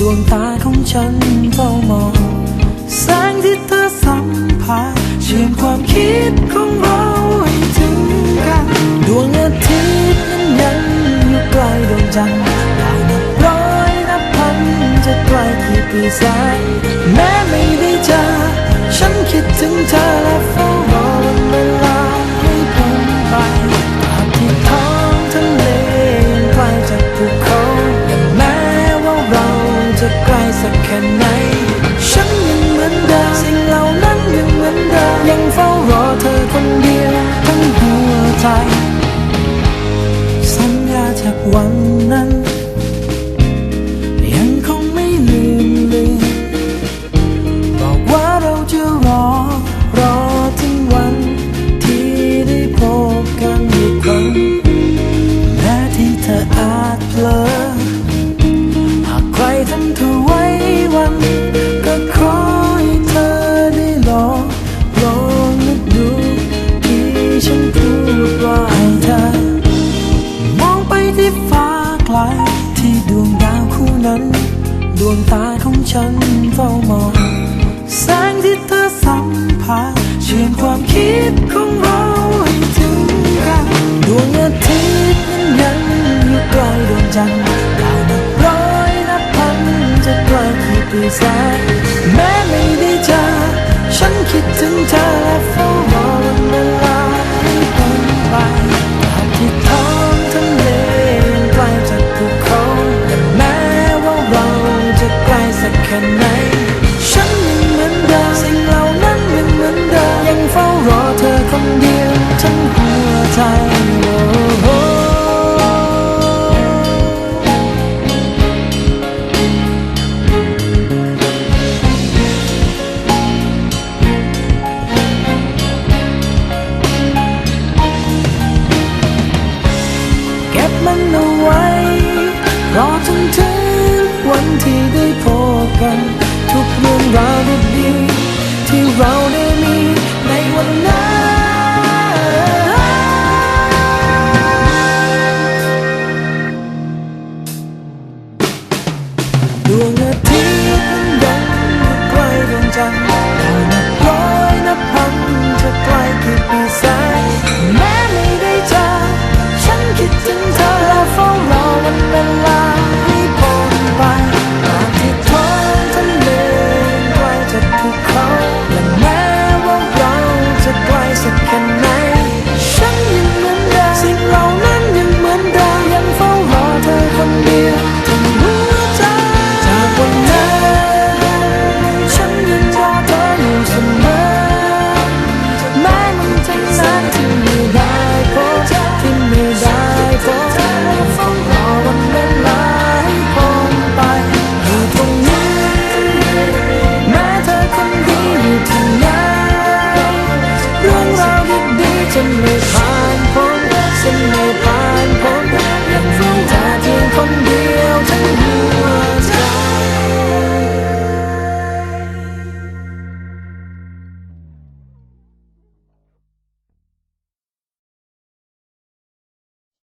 ดวงตาของฉันเฝ้ามองแสงที่เธอสัมผัสเชื่อมความคิดของเราให้ถึงกัน ดวงอาทิตย์นั้นยังอยู่ไกลดวงจันทร์ดาวนับร้อยนับพันจะไกลกี่ปีแสน ฉันเฝ้ามอง แสงที่เธอสัมผัสเชื่อมความคิดของเรา done.